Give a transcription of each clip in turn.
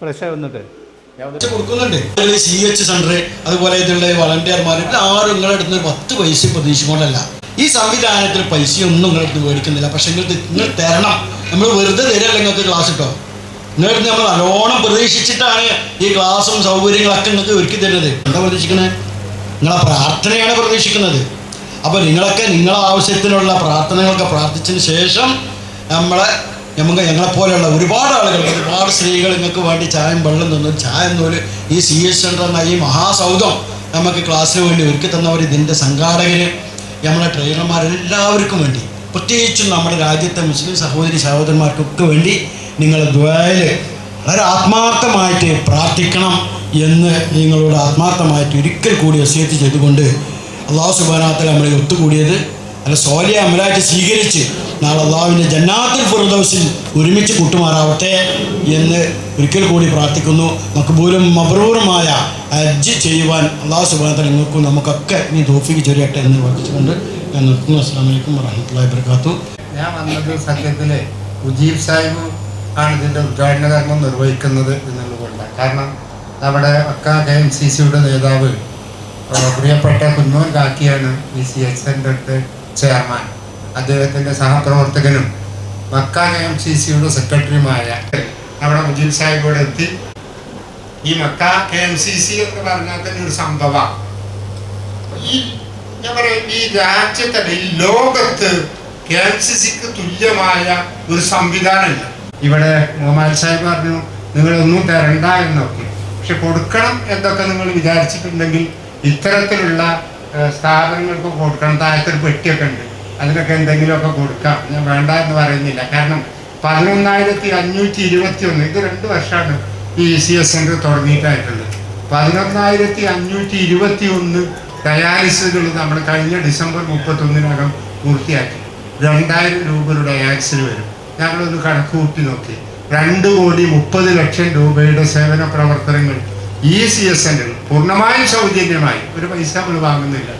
ഫ്രഷായി വന്നിട്ട്. കൊടുക്കുന്നുണ്ട്. സി എച്ച് സെന്റർ അതുപോലെ ഇതിലുള്ള വളണ്ടിയർമാർ ആരും നിങ്ങളുടെ അടുത്ത് പത്ത് പൈസ പ്രതീക്ഷിക്കൊണ്ടല്ല ഈ സംവിധാനത്തിൽ പൈസയൊന്നും ഒന്നും അടുത്ത് മേടിക്കുന്നില്ല. പക്ഷെ നിങ്ങൾ നിങ്ങൾ തരണം. നമ്മൾ വെറുതെ തരല്ല നിങ്ങൾക്ക് ക്ലാസ് കിട്ടോ നിങ്ങൾക്ക് നമ്മൾ നല്ലോണം പ്രതീക്ഷിച്ചിട്ടാണ് ഈ ക്ലാസ്സും സൗകര്യങ്ങളൊക്കെ നിങ്ങൾക്ക് ഒരുക്കി തരുന്നത്. എന്താ പ്രതീക്ഷിക്കുന്നത് നിങ്ങളെ പ്രാർത്ഥനയാണ് പ്രതീക്ഷിക്കുന്നത്. അപ്പോൾ നിങ്ങളൊക്കെ നിങ്ങളെ ആവശ്യത്തിനുള്ള പ്രാർത്ഥനകളൊക്കെ പ്രാർത്ഥിച്ചതിന് ശേഷം നമ്മളെ നമുക്ക് ഞങ്ങളെപ്പോലെയുള്ള ഒരുപാട് ആളുകൾ ഒരുപാട് സ്ത്രീകൾ നിങ്ങൾക്ക് വേണ്ടി ചായം വെള്ളം തന്നു. ചായ എന്നൊരു ഈ സി എസ് സെന്റർ എന്ന ഈ മഹാസൗധം നമുക്ക് ക്ലാസ്സിന് വേണ്ടി ഒരുക്കി തന്നവർ ഇതിന്റെ സംഘാടകർ നമ്മളെ ട്രെയിനർമാരെല്ലാവർക്കും വേണ്ടി പ്രത്യേകിച്ചും നമ്മുടെ രാജ്യത്തെ മുസ്ലിം സഹോദരി സഹോദരന്മാർക്കൊക്കെ വേണ്ടി നിങ്ങൾ ദ്വയൽ വളരെ ആത്മാർത്ഥമായിട്ട് പ്രാർത്ഥിക്കണം എന്ന് നിങ്ങളോട് ആത്മാർത്ഥമായിട്ട് ഒരിക്കൽ കൂടി അസേറ്റ് ചെയ്തുകൊണ്ട് അള്ളാഹു സുബാനാത്തിൽ നമ്മളെ ഒത്തുകൂടിയത്. അല്ല സോലിയ അമലായിട്ട് സ്വീകരിച്ച് നാളെ അള്ളാഹുവിന്റെ ജന്നാത്തിൽ ഫുർദൗസിൽ ഒരുമിച്ച് കൂട്ടുമാറാവട്ടെ എന്ന് ഒരിക്കൽ കൂടി പ്രാർത്ഥിക്കുന്നു. മക്ബൂലും മബ്രൂറുമായ ഹജ്ജ് ചെയ്യുവാൻ അള്ളാഹു സുബാനത്തിൽ നിങ്ങൾക്കും നമുക്കൊക്കെ നീ തോഫിക്ക് ചൊരിയട്ടെ എന്ന് വർദ്ധിച്ചുകൊണ്ട് ഞാൻ നിർത്തുന്നു. അസ്സാം വലൈക്കും വറഹമുല്ലാഹി വർക്കാത്തു ഞാൻ വന്നത് സത്യത്തിൽ മുജീബ് സാഹിബ് ആണ് ഇതിന്റെ ഉദ്ഘാടന കർമ്മം നിർവഹിക്കുന്നത് എന്നുള്ളതുകൊണ്ടാണ് കാരണം നമ്മുടെ അക്ക കെ എം സി സിയുടെ നേതാവ് പ്രിയപ്പെട്ട കുന്നോൻ കാക്കിയാണ് ഈ സി എച്ച് സെന്ററിന്റെ ചെയർമാൻ. അദ്ദേഹത്തിന്റെ സഹപ്രവർത്തകനും മക്ക എം സി സിയുടെ സെക്രട്ടറിയുമായ അവിടെ മുജീബ് സാഹിബ് ഇവിടെ എത്തി. ഈ Makkah K M C C എന്ന് പറഞ്ഞാൽ തന്നെ ഒരു സംഭവമാണ്. ഈ ഞാൻ പറയും ഈ രാജ്യത്തല്ല ഈ ലോകത്ത് കെ എം സി സിക്ക് തുല്യമായ ഒരു സംവിധാനമില്ല. ഇവിടെ മുഹമ്മദ് സാഹിബ് പറഞ്ഞു നിങ്ങളൊന്നും തരണ്ട എന്നൊക്കെ. പക്ഷെ കൊടുക്കണം എന്നൊക്കെ നിങ്ങൾ വിചാരിച്ചിട്ടുണ്ടെങ്കിൽ ഇത്തരത്തിലുള്ള സ്ഥാപനങ്ങൾക്ക് കൊടുക്കണം. താഴത്തൊരു പെട്ടിയൊക്കെ ഉണ്ട്. അതിനൊക്കെ എന്തെങ്കിലുമൊക്കെ കൊടുക്കാം. ഞാൻ വേണ്ട എന്ന് പറയുന്നില്ല. കാരണം പതിനൊന്നായിരത്തി അഞ്ഞൂറ്റി ഇരുപത്തി ഒന്ന് ഇത് രണ്ട് വർഷമാണ് ഈ സി എസ് സെന്റർ തുടങ്ങിയിട്ടായിട്ടുള്ളത്. പതിനൊന്നായിരത്തി അഞ്ഞൂറ്റി ഇരുപത്തി ഒന്ന് ഡയാലിസുകൾ നമ്മൾ കഴിഞ്ഞ ഡിസംബർ മുപ്പത്തൊന്നിനകം പൂർത്തിയാക്കി. രണ്ടായിരം രൂപയുടെ ഡയാലിസിന് വരും. ഞങ്ങളൊന്ന് കണക്ക് കൂട്ടി നോക്കി. രണ്ട് കോടി മുപ്പത് ലക്ഷം രൂപയുടെ സേവന പ്രവർത്തനങ്ങൾ ഈ സി എസ് സെന്ററിൽ പൂർണമായും സൗജന്യമായി ഒരു പൈസ നമ്മൾ വാങ്ങുന്നില്ല.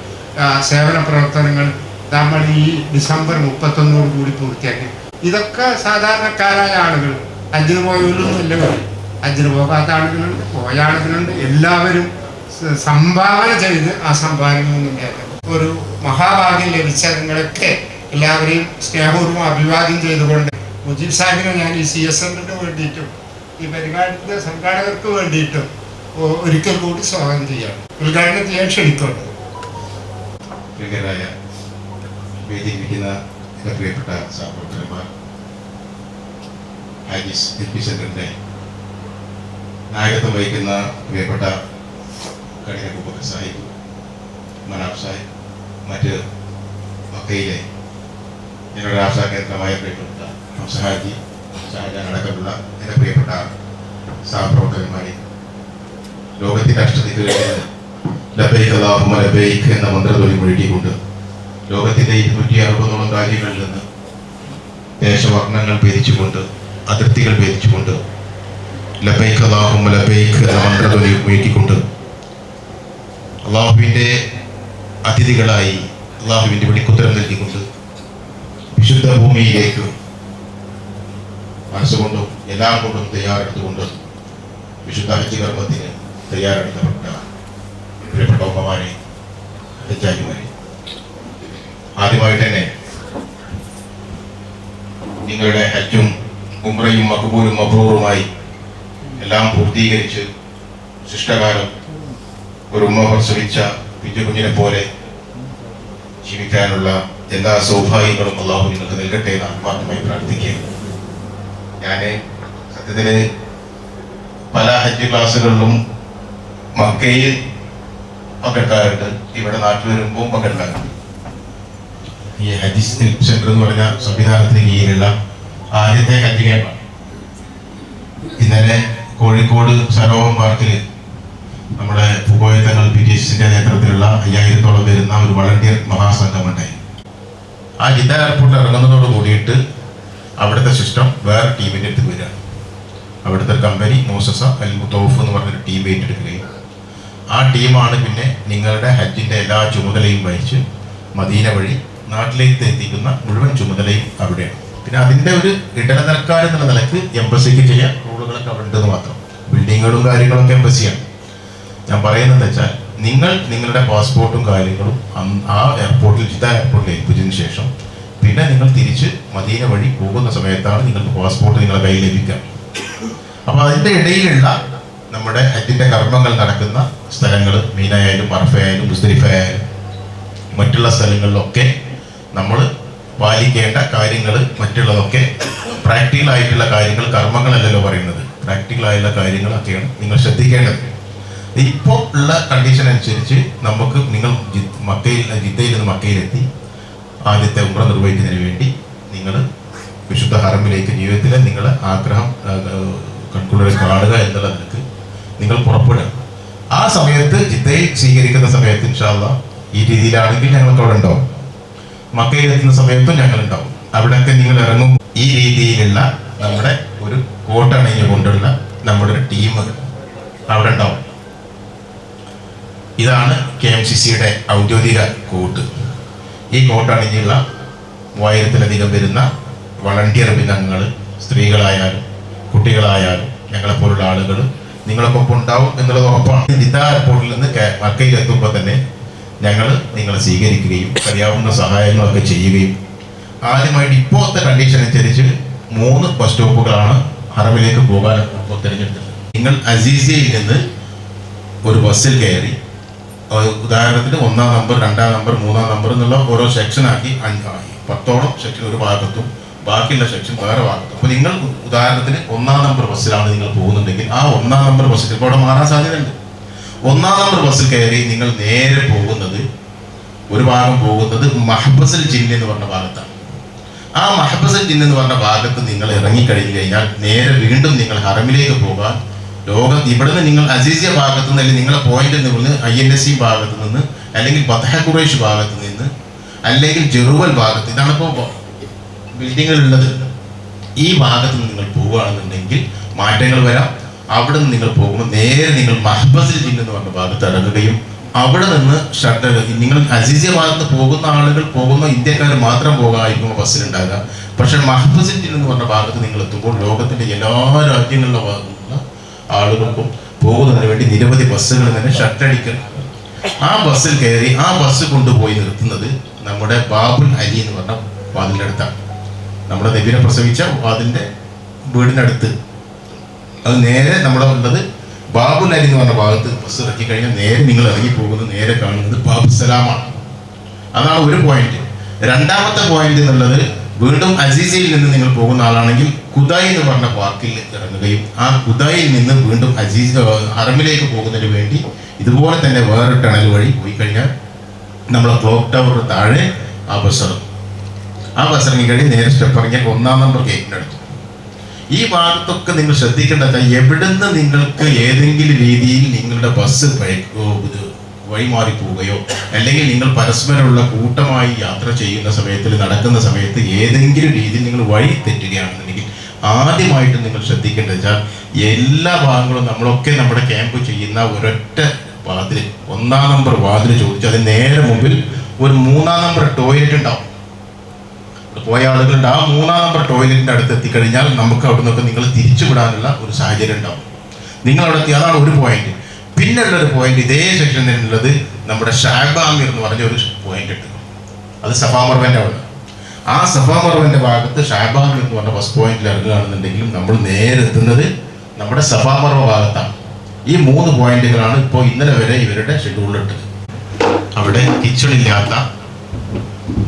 സേവന പ്രവർത്തനങ്ങൾ നമ്മൾ ഈ ഡിസംബർ മുപ്പത്തൊന്നോട് കൂടി പൂർത്തിയാക്കി. ഇതൊക്കെ സാധാരണക്കാരായ ആളുകൾ അഞ്ചിന് പോയവരും അല്ല അഞ്ചിന് പോകാത്ത ആളുകളുണ്ട് പോയ ആളുകളുണ്ട്. എല്ലാവരും സംഭാവന ചെയ്ത് ആ സംഭാവന ഒരു മഹാഭാഗ്യം ലഭിച്ച നിങ്ങളൊക്കെ എല്ലാവരെയും സ്നേഹപൂർവം അഭിവാദ്യം ചെയ്തുകൊണ്ട് മുജീബ് സാഹിബിനെ ഞാൻ ഈ സി എസ് എമ്മിന് വേണ്ടിയിട്ടും ഈ പരിപാടിയുടെ സംഘാടകർക്ക് വേണ്ടിയിട്ടും ഒരിക്കൽ കൂടി സ്വാഗതം ചെയ്യാം. ഉദ്ഘാടനം ചെയ്യാൻ ക്ഷണിക്കുന്നു നായകത്വം വഹിക്കുന്ന പ്രിയപ്പെട്ട കഠിന കുബക്കർ സാഹിബ് മനാബ് സാഹിബ് മറ്റ് മക്കയിലെ ഞങ്ങളുടെ ആശാ കേന്ദ്രമായ പ്രിയപ്പെട്ട ഹംസഹാജി ഷാജാൻ അടക്കമുള്ള എന്റെ പ്രിയപ്പെട്ട ലോകത്തിന്റെ അഷ്ടദിക്കുകളിൽ ലബൈക്ക് അല്ലാഹുമ്മ ലബൈക്ക് എന്ന മന്ത്രധ്വനി മുഴുകിക്കൊണ്ട് ലോകത്തിന്റെ ഇരുന്നൂറ്റി അറുപതോളം കാര്യങ്ങളിൽ നിന്ന് ദേശവർണങ്ങൾ ഭേദിച്ചുകൊണ്ട് അതിർത്തികൾ ഭേദിച്ചുകൊണ്ട് ലബൈക്ക് അല്ലാഹുമ്മ ലബൈക്ക് എന്ന മന്ത്രധ്വനി മുഴുകിക്കൊണ്ട് അള്ളാഹുവിന്റെ അതിഥികളായി അള്ളാഹുവിന്റെ വെടിക്കുത്തരം നൽകിക്കൊണ്ട് വിശുദ്ധ ഭൂമിയിലേക്ക് മനസ്സുകൊണ്ടും എല്ലാം കൊണ്ടും തയ്യാറെടുത്തുകൊണ്ട് വിശുദ്ധ ഹജ്ജ് കർമ്മത്തിന് തയ്യാറെടുക്കപ്പെട്ട പ്രിയപ്പെട്ട ഉമ്മമാരെ ഹജ്ജാജിമാരെ ആദ്യമായിട്ട് തന്നെ നിങ്ങളുടെ ഹജ്ജും ഉമ്രയും മക്ബൂലും മബ്രൂറുമായി എല്ലാം പൂർത്തീകരിച്ച് ശിഷ്ടകാലം ഒരു ഉമ്മ പ്രസവിച്ച പിഞ്ചു കുഞ്ഞിനെ പോലെ ജീവിക്കാനുള്ള എല്ലാ സൗഭാഗ്യങ്ങളും അള്ളാഹു നിങ്ങൾക്ക് നൽകട്ടെ എന്ന് ആത്മാർത്ഥമായി പ്രാർത്ഥിക്കുകയാണ്. ഞാൻ സത്യത്തിൽ പല ഹജ്ജ് ക്ലാസ്സുകളിലും മക്കയിൽ പകട്ടായിട്ട് ഇവിടെ നാട്ടിൽ വരുമ്പോൾ പകട്ടായിട്ട് ഈ ഹജ്ജ് സെന്റർ എന്ന് പറഞ്ഞ സംവിധാനത്തിന് കീഴിലുള്ള ആദ്യത്തെ ഹജ്ജ് ഇന്നലെ കോഴിക്കോട് സരോവം പാർക്കിൽ നമ്മുടെ പുകോയത്തങ്ങൾ പി ടി എസിന്റെ നേതൃത്വത്തിലുള്ള അയ്യായിരത്തോളം വരുന്ന ഒരു വളണ്ടിയർ മഹാസംഘം ഉണ്ടായി ആ ജിദ്ദ എയർപോർട്ടിൽ ഇറങ്ങുന്നതോട് കൂടിയിട്ട് അവിടുത്തെ സിസ്റ്റം വേറെ ടീമിന്റെ അടുത്ത് വരിക. അവിടുത്തെ കമ്പനി മോസസ അൽ മുത്തോഫ് എന്ന് പറഞ്ഞൊരു ടീം ഏറ്റെടുക്കുകയും ആ ടീമാണ് പിന്നെ നിങ്ങളുടെ ഹജ്ജിന്റെ എല്ലാ ചുമതലയും വഹിച്ച് മദീന വഴി നാട്ടിലേക്ക് എത്തിക്കുന്ന മുഴുവൻ ചുമതലയും അവിടെയാണ്. പിന്നെ അതിന്റെ ഒരു ഇടനിലക്കാർ എന്നുള്ള നിലയ്ക്ക് എംബസിക്ക് ചെയ്യാൻ റോളുകളൊക്കെ അവിടെ ഉണ്ടെന്ന് മാത്രം. ബിൽഡിങ്ങുകളും കാര്യങ്ങളൊക്കെ എംബസിയാണ് ഞാൻ പറയുന്നത് വെച്ചാൽ നിങ്ങൾ നിങ്ങളുടെ പാസ്പോർട്ടും കാര്യങ്ങളും ആ എയർപോർട്ടിൽ ജിദ്ദ എയർപോർട്ടിൽ ഏൽപ്പിച്ചതിന് ശേഷം പിന്നെ നിങ്ങൾ തിരിച്ച് മദീന വഴി പോകുന്ന സമയത്താണ് നിങ്ങൾക്ക് പാസ്പോർട്ട് നിങ്ങളുടെ കയ്യിൽ ലഭിക്കുക. അപ്പോൾ അതിന്റെ ഇടയിലുള്ള നമ്മുടെ ഹജ്ജിന്റെ കർമ്മങ്ങൾ നടക്കുന്ന സ്ഥലങ്ങൾ മീനായാലും മറഫയായാലും മുസ്തലിഫയായാലും മറ്റുള്ള സ്ഥലങ്ങളിലൊക്കെ നമ്മൾ പാലിക്കേണ്ട കാര്യങ്ങൾ മറ്റുള്ളതൊക്കെ പ്രാക്ടിക്കൽ ആയിട്ടുള്ള കാര്യങ്ങൾ കർമ്മങ്ങളല്ലല്ലോ പറയുന്നത്. പ്രാക്ടിക്കൽ ആയിട്ടുള്ള കാര്യങ്ങളൊക്കെയാണ് നിങ്ങൾ ശ്രദ്ധിക്കേണ്ടത്. ഇപ്പോൾ ഉള്ള കണ്ടീഷൻ അനുസരിച്ച് നമുക്ക് നിങ്ങൾ മക്കയിൽ ജിദ്ദയിൽ നിന്ന് മക്കയിലെത്തി ആദ്യത്തെ ഉമ്ര നിർവഹിക്കുന്നതിന് വേണ്ടി നിങ്ങൾ വിശുദ്ധ ഹറമിലേക്ക് ജീവിതത്തിലെ നിങ്ങൾ ആഗ്രഹം കൺകുളിൽ കാണുക എന്നുള്ള നിലയ്ക്ക് നിങ്ങൾ പുറപ്പെടുക ആ സമയത്ത് ജിദ്ദയിൽ സ്വീകരിക്കുന്ന സമയത്ത് ഇൻഷാല്ല ഈ രീതിയിലാണെങ്കിൽ ഞങ്ങൾക്ക് അവിടെ ഉണ്ടാവും. മക്കയിൽ എത്തുന്ന സമയത്തും ഞങ്ങൾ ഉണ്ടാവും അവിടെയൊക്കെ നിങ്ങൾ ഇറങ്ങും. ഈ രീതിയിലുള്ള നമ്മുടെ ഒരു കോട്ടണിഞ്ഞു കൊണ്ടുള്ള നമ്മുടെ ഒരു ടീം അവിടെ ഉണ്ടാവും. ഇതാണ് കെ എം സി സിയുടെ ഔദ്യോഗിക കോട്ട്. ഈ കോട്ടണിഞ്ഞുള്ള മൂവായിരത്തിലധികം വരുന്ന വളണ്ടിയർ വിധങ്ങൾ സ്ത്രീകളായാലും കുട്ടികളായാലും ഞങ്ങളെപ്പോലുള്ള ആളുകൾ നിങ്ങളൊപ്പം ഉണ്ടാവും എന്നുള്ളത് ഉറപ്പാണ്. ജിദ്ദ എയർപോർട്ടിൽ നിന്ന് എത്തുമ്പോൾ തന്നെ ഞങ്ങൾ നിങ്ങളെ സ്വീകരിക്കുകയും കഴിയാവുന്ന സഹായങ്ങളൊക്കെ ചെയ്യുകയും ആദ്യമായിട്ട് ഇപ്പോഴത്തെ കണ്ടീഷൻ അനുസരിച്ച് മൂന്ന് ബസ് സ്റ്റോപ്പുകളാണ് ഹറമിലേക്ക് പോകാൻ തിരഞ്ഞെടുത്തത്. നിങ്ങൾ അസീസിയയിൽ നിന്ന് ഒരു ബസ്സിൽ കയറി ഉദാഹരണത്തിന് ഒന്നാം നമ്പർ രണ്ടാം നമ്പർ മൂന്നാം നമ്പർ എന്നുള്ള ഓരോ സെക്ഷനാക്കി അഞ്ചായി പത്തോളം സെക്ഷൻ ഒരു ഭാഗത്തും ബാക്കിയുള്ള സെക്ഷൻ വേറെ ഭാഗത്തും. അപ്പോൾ നിങ്ങൾ ഉദാഹരണത്തിന് ഒന്നാം നമ്പർ ബസ്സിലാണ് നിങ്ങൾ പോകുന്നുണ്ടെങ്കിൽ ആ ഒന്നാം നമ്പർ ബസ്സിൽ ചിലപ്പോൾ അവിടെ മാറാൻ സാധ്യതയുണ്ട്. ഒന്നാം നമ്പർ ബസ്സിൽ കയറി നിങ്ങൾ നേരെ പോകുന്നത് ഒരു ഭാഗം പോകുന്നത് മഹബസൽ ജിൻ എന്ന് പറഞ്ഞ ഭാഗത്താണ്. ആ മഹബസൽ ജിൻ എന്ന് പറഞ്ഞ ഭാഗത്ത് നിങ്ങൾ ഇറങ്ങിക്കഴിഞ്ഞു കഴിഞ്ഞാൽ നേരെ വീണ്ടും നിങ്ങൾ ഹറമിലേക്ക് പോകാൻ ലോകം ഇവിടുന്ന് നിങ്ങൾ അസീസിയ ഭാഗത്ത് നിന്ന് അല്ലെങ്കിൽ നിങ്ങളെ പോയിന്റിൽ നിന്ന് ഐ എൻ എസ് സി ഭാഗത്ത് നിന്ന് അല്ലെങ്കിൽ ബത്തഹ ഖുറൈഷ് ഭാഗത്ത് നിന്ന് അല്ലെങ്കിൽ ജെറുവൽ ഭാഗത്ത് ഇതാണ് ഇപ്പോൾ ബിൽഡിങ്ങുകളുള്ളത് ഈ ഭാഗത്ത് നിന്ന് നിങ്ങൾ പോവുകയാണെന്നുണ്ടെങ്കിൽ മാറ്റങ്ങൾ വരാം. അവിടെ നിന്ന് നിങ്ങൾ പോകുമ്പോൾ നേരെ നിങ്ങൾ മഹബസിൽ ജിൻ എന്ന് പറഞ്ഞ ഭാഗത്ത് ഇറങ്ങുകയും അവിടെ നിന്ന് ഷട്ടർ നിങ്ങൾ അസീസിയ ഭാഗത്ത് പോകുന്ന ആളുകൾ പോകുന്ന ഇന്ത്യക്കാർ മാത്രം പോകാമായിരിക്കും ബസ്സിലുണ്ടാകുക. പക്ഷെ മഹബസിൽ ജിൻ എന്ന് പറഞ്ഞ ഭാഗത്ത് നിങ്ങൾ എത്തുമ്പോൾ ലോകത്തിന്റെ എല്ലാ രാജ്യങ്ങളിലെ ഭാഗത്തുള്ള ആളുകൾക്കും പോകുന്നതിന് വേണ്ടി നിരവധി ബസ്സുകൾ തന്നെ ഷട്ടടിക്കൽ ആ ബസ്സിൽ കയറി ആ ബസ് കൊണ്ടുപോയി നിർത്തുന്നത് നമ്മുടെ ബാബുൽ അലി എന്ന് പറഞ്ഞ വാതിലിന്റെ അടുത്താണ് നമ്മുടെ നബിനെ പ്രസവിച്ച അതിന്റെ വീടിനടുത്ത്. അത് നേരെ നമ്മുടെ ഉള്ളത് ബാബുൽ അലി എന്ന് പറഞ്ഞ ഭാഗത്ത് ബസ് ഇറക്കി കഴിഞ്ഞാൽ നേരെ നിങ്ങൾ ഇറങ്ങി പോകുന്നത് നേരെ കാണുന്നത് ബാബു സലാമാണ്. അതാണ് ഒരു പോയിന്റ് രണ്ടാമത്തെ പോയിന്റ് എന്നുള്ളത് വീണ്ടും അസീസയിൽ നിന്ന് നിങ്ങൾ പോകുന്ന ആളാണെങ്കിൽ കുദായി എന്ന് പറഞ്ഞ പാർക്കിൽ ഇറങ്ങുകയും ആ കുദായിൽ നിന്ന് വീണ്ടും അസീസ് ഹറമിലേക്ക് പോകുന്നതിന് വേണ്ടി ഇതുപോലെ തന്നെ വേറെ ടണൽ വഴി പോയി കഴിഞ്ഞാൽ നമ്മളെ ക്ലോക്ക് ടവറിന് താഴെ ആ ബസ് ഇറങ്ങും ആ ബസ് ഇറങ്ങി കഴിഞ്ഞ് നേരെ സ്റ്റെപ്പ് ഇറങ്ങിയാൽ ഒന്നാം നമ്പർ ഗേറ്റിന്റെ അടുത്ത്. ഈ ഭാഗത്തൊക്കെ നിങ്ങൾ ശ്രദ്ധിക്കേണ്ടത് എവിടുന്ന് നിങ്ങൾക്ക് ഏതെങ്കിലും രീതിയിൽ നിങ്ങളുടെ ബസ് ഇത് വഴിമാറി പോവുകയോ അല്ലെങ്കിൽ നിങ്ങൾ പരസ്പരമുള്ള കൂട്ടമായി യാത്ര ചെയ്യുന്ന സമയത്തിൽ നടക്കുന്ന സമയത്ത് ഏതെങ്കിലും രീതിയിൽ നിങ്ങൾ വഴി തെറ്റുകയാണെന്നുണ്ടെങ്കിൽ ആദ്യമായിട്ട് നിങ്ങൾ ശ്രദ്ധിക്കേണ്ടത് വെച്ചാൽ എല്ലാ ഭാഗങ്ങളും നമ്മളൊക്കെ നമ്മുടെ ക്യാമ്പ് ചെയ്യുന്ന ഒരൊറ്റ വാതിൽ ഒന്നാം നമ്പർ വാതിൽ ചോദിച്ചു അതിന് നേരെ മുമ്പിൽ ഒരു മൂന്നാം നമ്പർ ടോയ്ലറ്റ് ഉണ്ടാവും. പോയ ആളുകളുണ്ട്. ആ മൂന്നാം നമ്പർ ടോയ്ലറ്റിന്റെ അടുത്ത് എത്തിക്കഴിഞ്ഞാൽ നമുക്ക് അവിടെ നിന്നൊക്കെ നിങ്ങൾ തിരിച്ചു വിടാനുള്ള ഒരു സാഹചര്യം ഉണ്ടാവും. നിങ്ങൾ അവിടെ എത്തി അതാണ് ഒരു പോയിന്റ് പിന്നെയുള്ള ഒരു പോയിന്റ് ഇതേ സെക്ഷനിൽ ഉള്ളത് നമ്മുടെ ഷാബാമിർ എന്ന് പറഞ്ഞ ഒരു പോയിന്റ് ഉണ്ട്. അത് സഫാമർവന്റെ അവിടെ. ആ സഫാമർവന്റെ ഭാഗത്ത് ഷാബാമിർ എന്ന് പറഞ്ഞ ബസ് പോയിന്റിൽ ഇറങ്ങുകയാണെന്നുണ്ടെങ്കിലും നമ്മൾ നേരെ എത്തുന്നത് നമ്മുടെ സഫാമർവ ഭാഗത്താണ്. ഈ മൂന്ന് പോയിന്റുകളാണ് ഇപ്പോൾ ഇന്നലെ വരെ ഇവരുടെ ഷെഡ്യൂളിലിട്ടത് അവിടെ കിച്ചൺ ഇല്ലാത്ത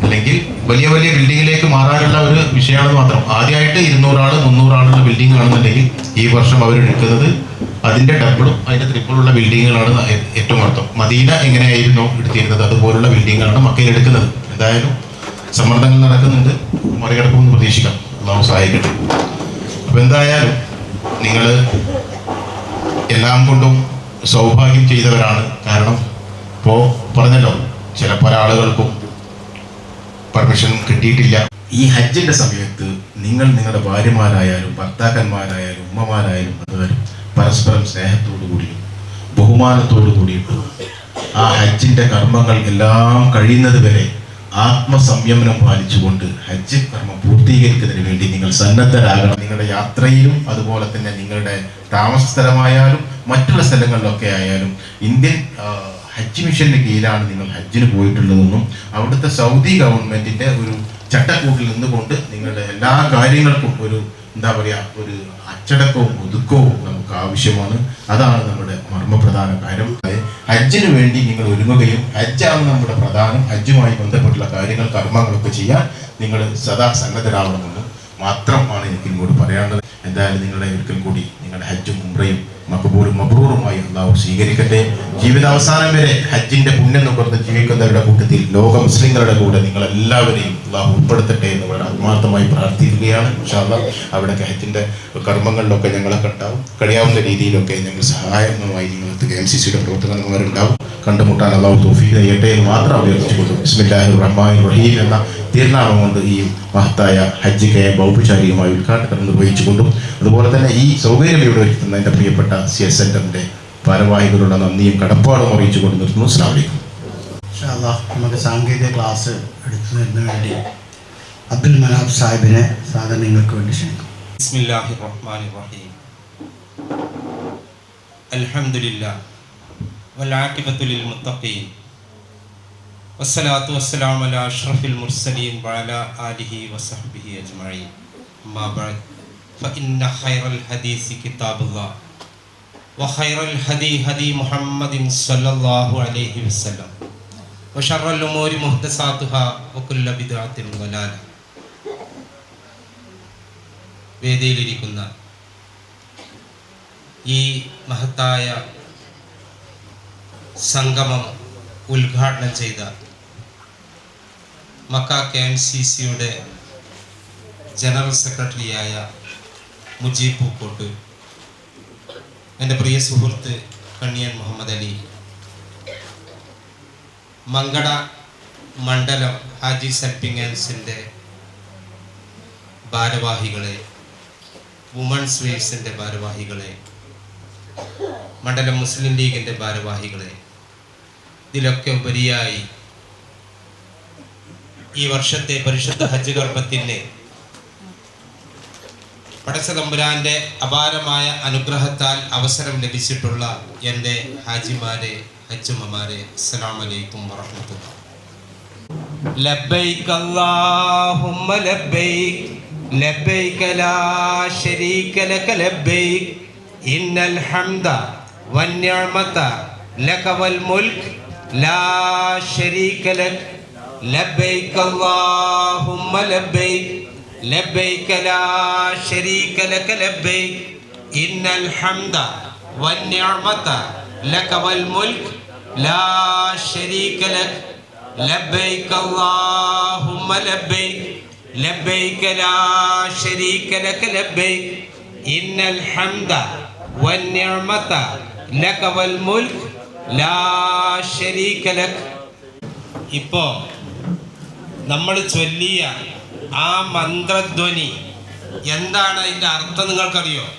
അല്ലെങ്കിൽ വലിയ വലിയ ബിൽഡിങ്ങിലേക്ക് മാറാനുള്ള ഒരു വിഷയമാണ് മാത്രം. ആദ്യമായിട്ട് ഇരുന്നൂറാൾ മുന്നൂറാളുള്ള ബിൽഡിംഗ് ആണെന്നുണ്ടെങ്കിൽ ഈ വർഷം അവരെടുക്കുന്നത് അതിന്റെ ഡബിളും അതിന്റെ ട്രിപ്പിളുള്ള ബിൽഡിങ്ങുകളാണ് ഏറ്റവും അർത്ഥം മദീന എങ്ങനെയായിരുന്നു എടുത്തിരുന്നത്? അതുപോലുള്ള ബിൽഡിങ്ങുകളാണ് മക്കയിൽ എടുക്കുന്നത്. എന്തായാലും സമ്മർദ്ദങ്ങൾ നടക്കുന്നുണ്ട്. മറികടക്കുമെന്ന് പ്രതീക്ഷിക്കാം. അള്ളാഹു സഹായിക്കട്ടെ. അപ്പൊ എന്തായാലും നിങ്ങൾ എല്ലാം കൊണ്ടും സൗഭാഗ്യം ചെയ്തവരാണ്. കാരണം ഇപ്പോൾ പറഞ്ഞല്ലോ ചില പല ആളുകൾക്കും പെർമിഷൻ കിട്ടിയിട്ടില്ല. ഈ ഹജ്ജിന്റെ സമയത്ത് നിങ്ങൾ നിങ്ങളുടെ ഭാര്യമാരായാലും ഭർത്താക്കന്മാരായാലും ഉമ്മമാരായാലും അതുവരെ പരസ്പരം സ്നേഹത്തോടു കൂടിയും ബഹുമാനത്തോടു കൂടിയും ആ ഹജ്ജിന്റെ കർമ്മങ്ങൾ എല്ലാം കഴിയുന്നത് വരെ ആത്മസംയമനം പാലിച്ചുകൊണ്ട് ഹജ്ജ് കർമ്മം പൂർത്തീകരിക്കുന്നതിന് വേണ്ടി നിങ്ങൾ സന്നദ്ധരാകണം. നിങ്ങളുടെ യാത്രയിലും അതുപോലെ തന്നെ നിങ്ങളുടെ താമസ സ്ഥലമായാലും മറ്റുള്ള സ്ഥലങ്ങളിലൊക്കെ ആയാലും ഇന്ത്യൻ ഹജ്ജ് മിഷന്റെ കീഴിലാണ് നിങ്ങൾ ഹജ്ജിന് പോയിട്ടുള്ളതെന്നും അവിടുത്തെ സൗദി ഗവൺമെന്റിന്റെ ഒരു ചട്ടക്കൂട്ടിൽ നിന്നുകൊണ്ട് നിങ്ങളുടെ എല്ലാ കാര്യങ്ങൾക്കും ഒരു എന്താ പറയാ ഒരു അച്ചടക്കവും ഒതുക്കവും നമുക്ക് ആവശ്യമാണ്. അതാണ് നമ്മുടെ മർമ്മപ്രധാന കാര്യം. ഹജ്ജിന് വേണ്ടി നിങ്ങൾ ഒരുങ്ങുകയും ഹജ്ജാണ് നമ്മുടെ പ്രധാനം. ഹജ്ജുമായി ബന്ധപ്പെട്ടുള്ള കാര്യങ്ങൾ കർമ്മങ്ങളൊക്കെ ചെയ്യാൻ നിങ്ങൾ സദാ സന്നദ്ധരാവണമെന്ന് മാത്രമാണ് എനിക്ക് ഇങ്ങോട്ട് പറയാനുള്ളത്. എന്തായാലും നിങ്ങളുടെ ഒരിക്കൽ കൂടി നിങ്ങളുടെ ഹജ്ജും ഉംറയും മക്കബൂലും മബ്രൂറുമായി അള്ളാഹു സ്വീകരിക്കട്ടെ. ജീവിതാവസാനം വരെ ഹജ്ജിന്റെ പുണ്യം നുകർന്ന് ജീവിക്കുന്നവരുടെ കൂട്ടത്തിൽ ലോക മുസ്ലിങ്ങളുടെ കൂടെ നിങ്ങൾ എല്ലാവരെയും അള്ളാഹു ഉൾപ്പെടുത്തട്ടെ എന്ന് വളരെ ആത്മാർത്ഥമായി പ്രാർത്ഥിക്കുകയാണ്. അവിടെ അവിടെയൊക്കെ ഹജ്ജിന്റെ കർമ്മങ്ങളിലൊക്കെ ഞങ്ങളെ ഉണ്ടാവും കഴിയാവുന്ന രീതിയിലൊക്കെ ഞങ്ങൾ സഹായമായി നിങ്ങൾക്ക് എം സി സിയുടെ പ്രവർത്തകന്മാരുണ്ടാവും കണ്ടുമുട്ടാൻ അള്ളാഹു തോഫീ ചെയ്യട്ടെ എന്ന് മാത്രം അഭ്യർത്ഥിച്ചുകൊണ്ടു ബിസ്മില്ലാഹി റഹ്മാൻ റഹീം എന്ന തീർനാമം കൊണ്ട് ഈ മഹത്തായ ഹജ്ജ് കെ ഔപചാരികമായി ഉദ്ഘാടനം നിർവഹിച്ചുകൊണ്ടും അതുപോലെ തന്നെ ഈ സൗകര്യം ഇവിടെ ഒരുക്കുന്ന എൻ്റെ പ്രിയപ്പെട്ട സി എസ് സെന്ററിന്റെ ഭാരവാഹികളുടെ നന്ദിയും കടപ്പാടും അറിയിച്ചുകൊണ്ട് നിർത്തുന്നു അസ്ലാം വലൈക്കും ഇൻഷാ അല്ലാഹ് നമുക്ക് സാങ്കേതിക ക്ലാസ് എടുത്തു തരുന്നതിന് വേണ്ടി അബ്ദുൽ മനാബ് സാഹിബിനെ സാധാരണ നിങ്ങൾക്ക് വേണ്ടി ക്ഷണിക്കും بسم الله الرحمن الرحيم الحمد لله والعاقبة للمتقين والصلاة والسلام على أشرف المرسلين وعلى آله وصحبه أجمعين أما بعد فإن خير الحديث كتاب الله وخير الهدي هدي محمد صلى الله عليه وسلم وشر الأمور محدثاتها وكل بدعة ضلالة വേദിയിലിരിക്കുന്ന ഈ മഹത്തായ സംഗമം ഉദ്ഘാടനം ചെയ്ത മക്ക കെ എം സി സിയുടെ ജനറൽ സെക്രട്ടറിയായ മുജീബ് പൂക്കോട്ട് എന്റെ പ്രിയ സുഹൃത്ത് കണ്ണിയൻ മുഹമ്മദ് അലി. മങ്കട മണ്ഡലം ഹാജി സെൽപ്പിങ്ങൻസിന്റെ ഭാരവാഹികളെ വുമൺസ് വേഴ്സിന്റെ ഭാരവാഹികളെ മണ്ഡലം മുസ്ലിം ലീഗിന്റെ ഭാരവാഹികളെ ഇതിലൊക്കെ ഉപരിയായി ഈ വർഷത്തെ പരിശുദ്ധ ഹജ്ജ് കർമ്മത്തിന് പടച്ച തമ്പുരാന്റെ അപാരമായ അനുഗ്രഹത്താൽ അവസരം ലഭിച്ചിട്ടുള്ള എൻ്റെ ഹാജിമാരെ ഹജ്ജുമ്മമാരെ അസ്സലാം വലൈക്കും വറഹ്മത്തുള്ളാഹി لبيك اللهم لبيك لبيك لا شريك لك لبيك إن الحمد والنعمة لك والملك لا شريك لك لبيك اللهم لبيك لبيك لا شريك لك لبيك إن الحمد والنعمة لك والملك لا شريك لك لبيك اللهم لبيك لبيك لا شريك لك لبيك إن الحمد والنعمة لك والملك لا شريك لك ഇപ്പോ നമ്മൾ ചൊല്ലിയ ആ മന്ത്രധ്വനി. എന്താണ് അതിന്റെ അർത്ഥം നിങ്ങൾക്കറിയോ?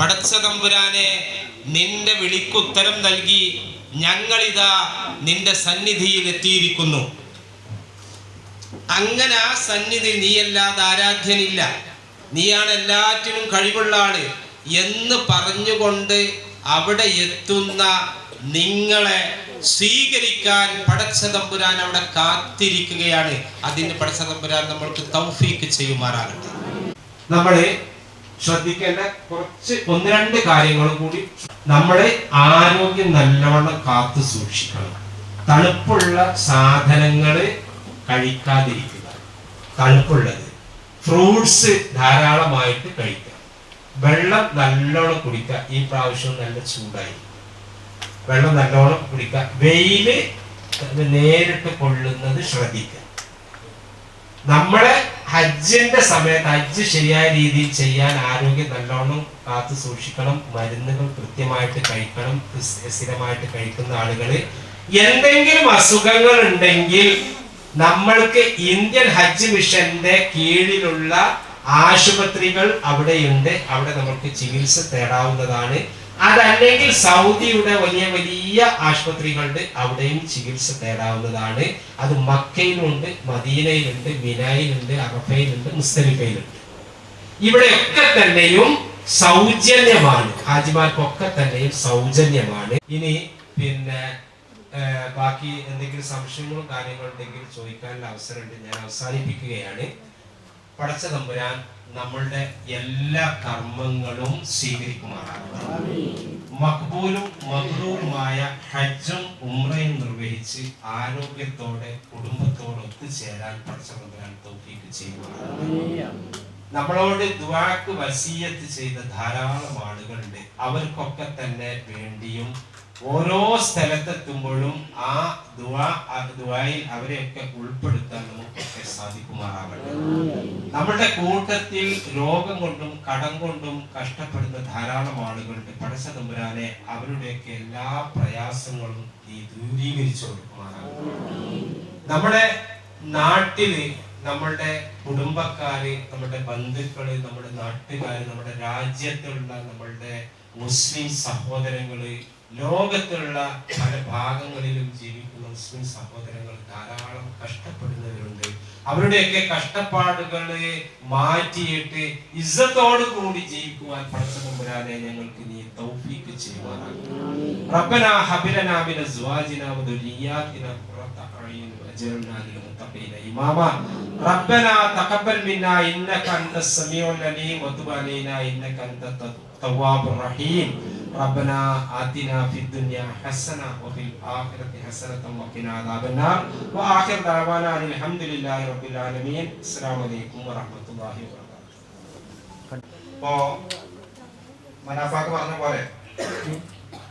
പടച്ച തമ്പുരാനെ നിന്റെ വിളിക്കുത്തരം നൽകി ഞങ്ങളിതാ നിന്റെ സന്നിധിയിൽ എത്തിയിരിക്കുന്നു അങ്ങനെ ആ സന്നിധി നീയല്ലാതെ ആരാധ്യനില്ല. നീയാണ് എല്ലാറ്റിനും കഴിവുള്ള ആൾ എന്ന് പറഞ്ഞുകൊണ്ട് അവിടെ എത്തുന്ന നിങ്ങളെ സ്വീകരിക്കാൻ പടച്ച തമ്പുരാൻ അവിടെ കാത്തിരിക്കുകയാണ്. അതിന് പടച്ച തമ്പുരാൻ നമ്മൾക്ക് തൗഫീക്ക് ചെയ്യുമാറാകട്ടെ. നമ്മളെ ശ്രദ്ധിക്കേണ്ട കുറച്ച് ഒന്ന് രണ്ട് കാര്യങ്ങളും കൂടി നമ്മുടെ ആരോഗ്യം നല്ലവണ്ണം കാത്തു സൂക്ഷിക്കണം. തണുപ്പുള്ള സാധനങ്ങൾ കഴിക്കാതിരിക്കുക. തണുപ്പുള്ളത്. ഫ്രൂട്ട്സ് ധാരാളമായിട്ട് കഴിക്കുക. വെള്ളം നല്ലോണം കുടിക്കുക. ഈ പ്രാവശ്യം നല്ല ചൂടായി. വെള്ളം നല്ലോണം കുടിക്കുക. വെയിൽ നേരിട്ട് കൊള്ളുന്നത് ശ്രദ്ധിക്കുക. നമ്മളെ ഹജ്ജിന്റെ സമയത്ത് ഹജ്ജ് ശരിയായ രീതിയിൽ ചെയ്യാൻ ആരോഗ്യം നല്ലോണം കാത്തു സൂക്ഷിക്കണം. മരുന്നുകൾ കൃത്യമായിട്ട് കഴിക്കണം. സ്ഥി- സ്ഥിരമായിട്ട് കഴിക്കുന്ന ആളുകൾ എന്തെങ്കിലും അസുഖങ്ങൾ ഉണ്ടെങ്കിൽ നമ്മൾക്ക് ഇന്ത്യൻ ഹജ്ജ് മിഷന്റെ കീഴിലുള്ള ആശുപത്രികൾ അവിടെയുണ്ട്. അവിടെ നമുക്ക് ചികിത്സ തേടാവുന്നതാണ്. അതല്ലെങ്കിൽ സൗദിയുടെ വലിയ വലിയ ആശുപത്രികളുണ്ട് അവിടെയും ചികിത്സ തേടാവുന്നതാണ്. അത് മക്കയിലുണ്ട് മദീനയിലുണ്ട് മിനായിലുണ്ട് അറഫയിലുണ്ട് മുസ്തലിഫയിലുണ്ട്. ഇവിടെയൊക്കെ തന്നെയും സൗജന്യമാണ്. ഹാജിമാർക്കൊക്കെ തന്നെയും സൗജന്യമാണ്. ഇനി പിന്നെ ബാക്കി എന്തെങ്കിലും സംശയങ്ങളും കാര്യങ്ങളും ഉണ്ടെങ്കിൽ ചോദിക്കാനുള്ള അവസരമുണ്ട്. ഞാൻ അവസാനിപ്പിക്കുകയാണ്. പടച്ച തമ്പുരാൻ നമ്മളുടെ എല്ലാ കർമ്മങ്ങളും സ്വീകരിക്കുമാറാണ്. മക്ബൂലും മബ്രൂറുമായ ഹജ്ജും ഉംറയും നിർവഹിച്ച് ആരോഗ്യത്തോടെ കുടുംബത്തോട് ഒത്തുചേരാൻ പടച്ച തമ്പുരാൻ തൗഫീക്ക് ചെയ്യുമാറാണ് നമ്മളോട് ദുവാക്ക് വസീയത്ത് ചെയ്ത ധാരാളം ആളുകളുണ്ട്. അവർക്കൊക്കെ തന്നെ വേണ്ടിയും ഓരോ സ്ഥലത്തെത്തുമ്പോഴും ആ ദുവാ ദുവായിൽ അവരെയൊക്കെ ഉൾപ്പെടുത്താൻ നമുക്കൊക്കെ സാധിക്കുമാറാവട്ടെ നമ്മുടെ കൂട്ടത്തിൽ രോഗം കൊണ്ടും കടം കൊണ്ടും കഷ്ടപ്പെടുന്ന ധാരാളം ആളുകളുണ്ട്. പടച്ച തമ്പുരാനെ അവരുടെയൊക്കെ എല്ലാ പ്രയാസങ്ങളും നീ ദൂരീകരിച്ചു കൊടുക്കുമാറാവട്ടെ നമ്മുടെ നാട്ടിൽ നമ്മളുടെ കുടുംബക്കാര് നമ്മുടെ ബന്ധുക്കൾ നമ്മുടെ നാട്ടുകാര് നമ്മുടെ രാജ്യത്തുള്ള നമ്മളുടെ മുസ്ലിം സഹോദരങ്ങൾ ലോകത്തുള്ള പല ഭാഗങ്ങളിലും ജീവിക്കുന്ന മുസ്ലിം സഹോദരങ്ങൾ ധാരാളം കഷ്ടപ്പെടുന്നവരുണ്ട്. അവരുടെയൊക്കെ കഷ്ടപ്പാടുകളെ മാറ്റിയിട്ട് ഇസ്സത്തോടു കൂടി ജീവിക്കുവാൻ പടച്ചതമ്പുരാനെ ഞങ്ങൾക്ക് നീ തൗഫീക്ക് ചെയ്യുവാനാകും റബ്ബനാ ഹബിലനാ മിന അസ്വാജിനാ ഇമാമാ. റബ്ബനാ തഖബ്ബൽ മിന്നാ ഇന്നക ഇന്നക റഹീം. ربنا آتنا في الدنيا حسنة وفي الآخرة حسنة وقنا عذاب النار وآخر دعوانا أن الحمد لله رب العالمين السلام عليكم ورحمة الله وبركاته ഇപ്പോ മനാഫാക്ക് പറഞ്ഞ പോലെ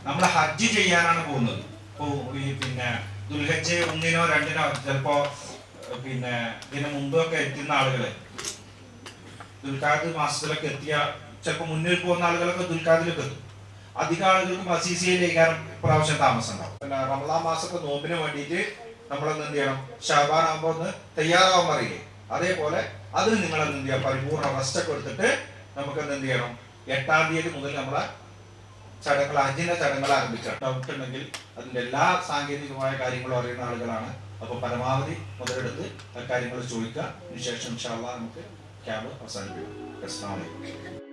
നമ്മൾ ഹജ്ജ് ചെയ്യാനാണ് പോകുന്നത് ഇപ്പോ ഈ പിന്നെ ദുൽഹജ്ജ് ഒന്നിനോ രണ്ടിനോ ചിലപ്പോ ഏഹ്, പിന്നെ ഇതിന് മുമ്പൊക്കെ എത്തുന്ന ആളുകള് ദുൽഖാദ് മാസത്തിലൊക്കെ എത്തിയ ചിലപ്പോ മുന്നിൽ പോകുന്ന ആളുകളൊക്കെ ദുൽഖാദിലേക്ക് എത്തും അധികം ആളുകൾക്കും മസീസിയയിലേക്ക് പ്രാവശ്യം താമസം ഉണ്ടാവും പിന്നെ റമദാൻ മാസത്തെ നോമ്പിന് വേണ്ടിയിട്ട് നമ്മൾ എന്ത് ചെയ്യണം? ഷാബാൻ ആകുമ്പോൾ ഒന്ന് തയ്യാറാവാൻ പറയില്ലേ? അതേപോലെ അതിന് നിങ്ങൾ എന്ത് ചെയ്യുക? പരിപൂർണ റെസ്റ്റ് ഒക്കെ എടുത്തിട്ട് നമുക്ക് എന്ത് ചെയ്യണം? എട്ടാം തീയതി മുതൽ നമ്മളെ ചടങ്ങൾ അജിന്റെ ചടങ്ങൾ ആരംഭിക്കാം ഡൗട്ട് ഉണ്ടെങ്കിൽ അതിന്റെ എല്ലാ സാങ്കേതികമായ കാര്യങ്ങളും അറിയുന്ന ആളുകളാണ്. അപ്പൊ പരമാവധി മുതലെടുത്ത് കാര്യങ്ങൾ ചോദിക്കുക. അതിനുശേഷം നമുക്ക് ക്യാബ് അവസാനിപ്പിക്കും.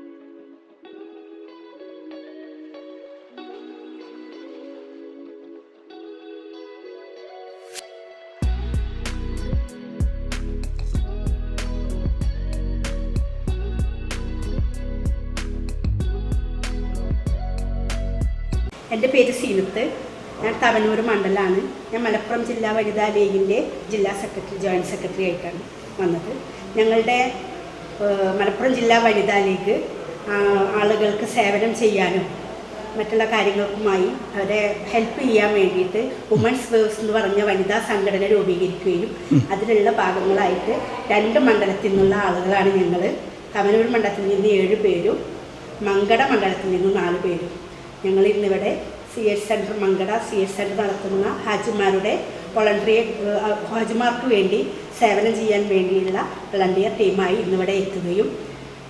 എന്റെ പേര് സീനത്ത്. ഞാൻ തവനൂർ മണ്ഡലമാണ് ഞാൻ മലപ്പുറം ജില്ലാ വനിതാ ലീഗിന്റെ ജില്ലാ സെക്രട്ടറി ജോയിന്റ് സെക്രട്ടറി ആയിട്ടാണ് വന്നത്. ഞങ്ങളുടെ മലപ്പുറം ജില്ലാ വനിതാ ലീഗ് ആളുകൾക്ക് സേവനം ചെയ്യാനും മറ്റുള്ള കാര്യങ്ങൾക്കുമായി അവരെ ഹെൽപ്പ് ചെയ്യാൻ വേണ്ടിയിട്ട് വുമൻസ് വേഴ്സ് എന്ന് പറഞ്ഞ വനിതാ സംഘടന രൂപീകരിക്കുകയും അതിലുള്ള ഭാഗങ്ങളായിട്ട് രണ്ട് മണ്ഡലത്തിൽ നിന്നുള്ള ആളുകളാണ് ഞങ്ങൾ തവനൂർ മണ്ഡലത്തിൽ നിന്ന് ഏഴ് പേരും മങ്കട മണ്ഡലത്തിൽ നിന്ന് നാല് പേരും. ഞങ്ങൾ ഇന്നിവിടെ C H centre Mankada C H centre നടത്തുന്ന ഹാജിമാരുടെ വോളണ്ടറി ഹാജിമാർക്ക് വേണ്ടി സേവനം ചെയ്യാൻ വേണ്ടിയുള്ള വളണ്ടിയർ ടീമായി ഇന്നിവിടെ എത്തുകയും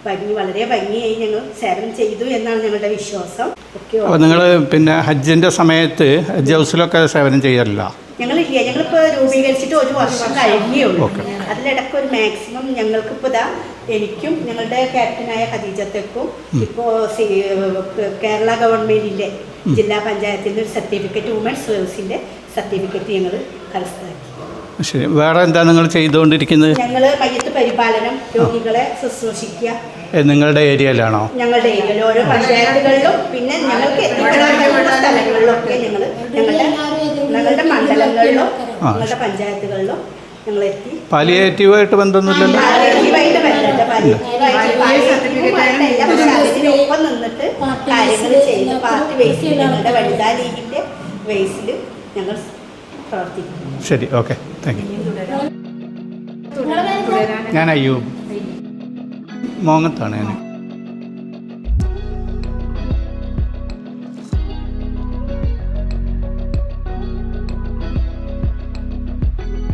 ഭംഗി വളരെ ഭംഗിയായി ഞങ്ങൾ സേവനം ചെയ്തു എന്നാണ് ഞങ്ങളുടെ വിശ്വാസം. അപ്പോൾ നിങ്ങൾ പിന്നെ ഹജ്ജിന്റെ സമയത്ത് ഹജ്ജ് ഹൗസിലൊക്കെ സേവനം ചെയ്യാറില്ല? ഞങ്ങളില്ല ഞങ്ങളിപ്പോൾ രൂപീകരിച്ചിട്ട് ഒരു വർഷം കഴിഞ്ഞേ ഉള്ളൂ അതിലിടയ്ക്ക് ഒരു മാക്സിമം ഞങ്ങൾക്കിപ്പോൾ ഇതാ എനിക്കും ഞങ്ങളുടെ ക്യാപ്റ്റനായ ഖദീജത്തേക്കും ഇപ്പോൾ കേരള ഗവൺമെന്റിന്റെ ജില്ലാ പഞ്ചായത്തിന്റെ ഒരു സർട്ടിഫിക്കറ്റ് വുമൻസ് സർവീസിന്റെ സർട്ടിഫിക്കറ്റ് ഞങ്ങൾ കരസ്ഥമാക്കി. ശരി. വേറെ എന്താ നിങ്ങൾ ചെയ്തുകൊണ്ടിരിക്കുന്നത്? ഞങ്ങൾ മയ്യത്ത് പരിപാലനം രോഗികളെ ശുശ്രൂഷിക്കുക. നിങ്ങളുടെ ഏരിയയിലാണോ? ഞങ്ങളുടെ ഏരിയയിൽ ഓരോ പഞ്ചായത്തുകളിലും പിന്നെ ഞങ്ങൾക്ക് സ്ഥലങ്ങളിലൊക്കെ ഞങ്ങൾ ഞങ്ങളുടെ ഞങ്ങളുടെ മണ്ഡലങ്ങളിലും ഞങ്ങളുടെ പഞ്ചായത്തുകളിലും ഞങ്ങൾ എത്തി പാലിയേറ്റീവായിട്ട് ബന്ധമൊന്നുമില്ലല്ലോ? നിന്നിട്ട് കാര്യങ്ങൾ പാർട്ടി ബേസിൽ ഞങ്ങളുടെ വനിതാ ലീഗിന്റെ വേസിൽ ഞങ്ങൾ പ്രവർത്തിക്കും ശരി ഓക്കെ. താങ്ക് യു ഞാൻ അയ്യോ മോങ്ങത്താണ് ഞാൻ